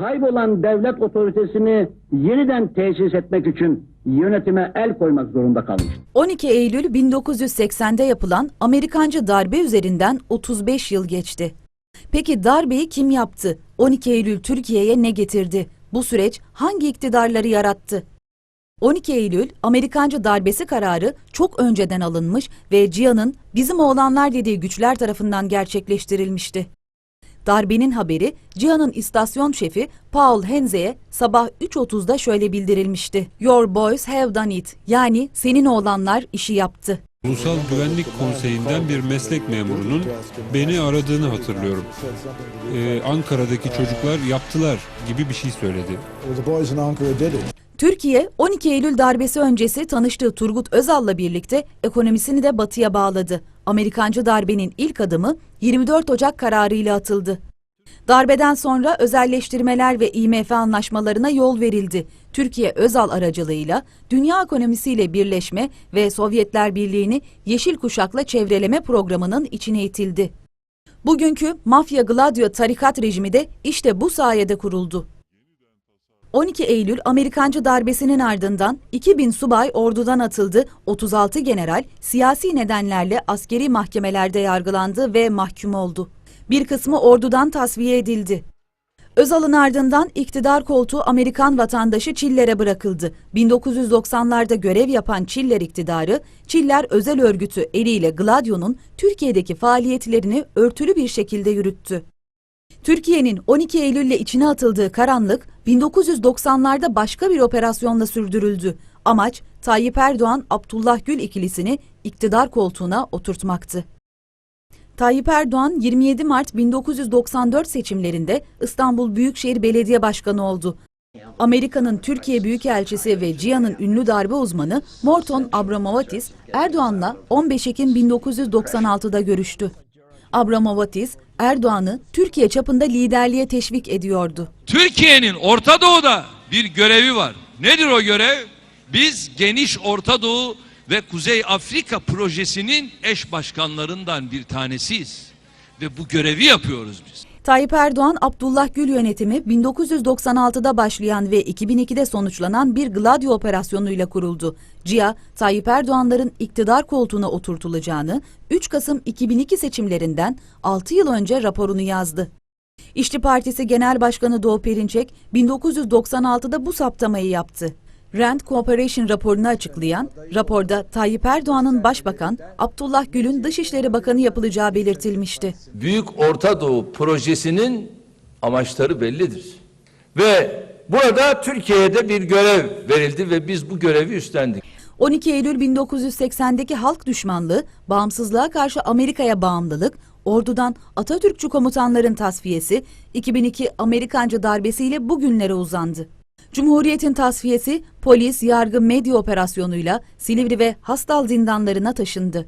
kaybolan devlet otoritesini yeniden tesis etmek için yönetime el koymak zorunda kalmıştır. 12 Eylül 1980'de yapılan Amerikancı darbe üzerinden 35 yıl geçti. Peki darbeyi kim yaptı? 12 Eylül Türkiye'ye ne getirdi? Bu süreç hangi iktidarları yarattı? 12 Eylül Amerikancı darbesi kararı çok önceden alınmış ve Cihan'ın bizim oğlanlar dediği güçler tarafından gerçekleştirilmişti. Darbenin haberi Cihan'ın istasyon şefi Paul Henze'ye sabah 3.30'da şöyle bildirilmişti. Your boys have done it. Yani senin oğlanlar işi yaptı. Ulusal Güvenlik Konseyi'nden bir meslek memurunun beni aradığını hatırlıyorum. Ee, Ankara'daki çocuklar yaptılar gibi bir şey söyledi. Well, the boys in Ankara did it. Türkiye 12 Eylül darbesi öncesi tanıştığı Turgut Özal'la birlikte ekonomisini de batıya bağladı. Amerikancı darbenin ilk adımı 24 Ocak kararıyla atıldı. Darbeden sonra özelleştirmeler ve IMF anlaşmalarına yol verildi. Türkiye Özal aracılığıyla dünya ekonomisiyle birleşme ve Sovyetler Birliği'ni Yeşil Kuşak'la çevreleme programının içine itildi. Bugünkü Mafya Gladio tarikat rejimi de işte bu sayede kuruldu. 12 Eylül Amerikancı darbesinin ardından 2000 subay ordudan atıldı, 36 general siyasi nedenlerle askeri mahkemelerde yargılandı ve mahkum oldu. Bir kısmı ordudan tasfiye edildi. Özal'ın ardından iktidar koltuğu Amerikan vatandaşı Çiller'e bırakıldı. 1990'larda görev yapan Çiller iktidarı, Çiller özel örgütü eliyle Gladio'nun Türkiye'deki faaliyetlerini örtülü bir şekilde yürüttü. Türkiye'nin 12 Eylül'le içine atıldığı karanlık 1990'larda başka bir operasyonla sürdürüldü. Amaç Tayyip Erdoğan Abdullah Gül ikilisini iktidar koltuğuna oturtmaktı. Tayyip Erdoğan 27 Mart 1994 seçimlerinde İstanbul Büyükşehir Belediye Başkanı oldu. Amerika'nın Türkiye Büyükelçisi ve CİA'nın ünlü darbe uzmanı Morton Abramovatis Erdoğan'la 15 Ekim 1996'da görüştü. Abramovatis Erdoğan'ı Türkiye çapında liderliğe teşvik ediyordu. Türkiye'nin Orta Doğu'da bir görevi var. Nedir o görev? Biz geniş Orta Doğu ve Kuzey Afrika projesinin eş başkanlarından bir tanesiyiz. Ve bu görevi yapıyoruz biz. Tayyip Erdoğan, Abdullah Gül yönetimi 1996'da başlayan ve 2002'de sonuçlanan bir Gladio operasyonuyla kuruldu. CIA, Tayyip Erdoğanların iktidar koltuğuna oturtulacağını 3 Kasım 2002 seçimlerinden 6 yıl önce raporunu yazdı. İşçi Partisi Genel Başkanı Doğu Perinçek 1996'da bu saptamayı yaptı. Rand Cooperation raporunu açıklayan, raporda Tayyip Erdoğan'ın başbakan, Abdullah Gül'ün Dışişleri Bakanı yapılacağı belirtilmişti. Büyük Orta Doğu projesinin amaçları bellidir. Ve burada Türkiye'de bir görev verildi ve biz bu görevi üstlendik. 12 Eylül 1980'deki halk düşmanlığı, bağımsızlığa karşı Amerika'ya bağımlılık, ordudan Atatürkçü komutanların tasfiyesi, 2002 Amerikancı darbesiyle bugünlere uzandı. Cumhuriyetin tasfiyesi polis, yargı, medya operasyonuyla Silivri ve Hastal zindanlarına taşındı.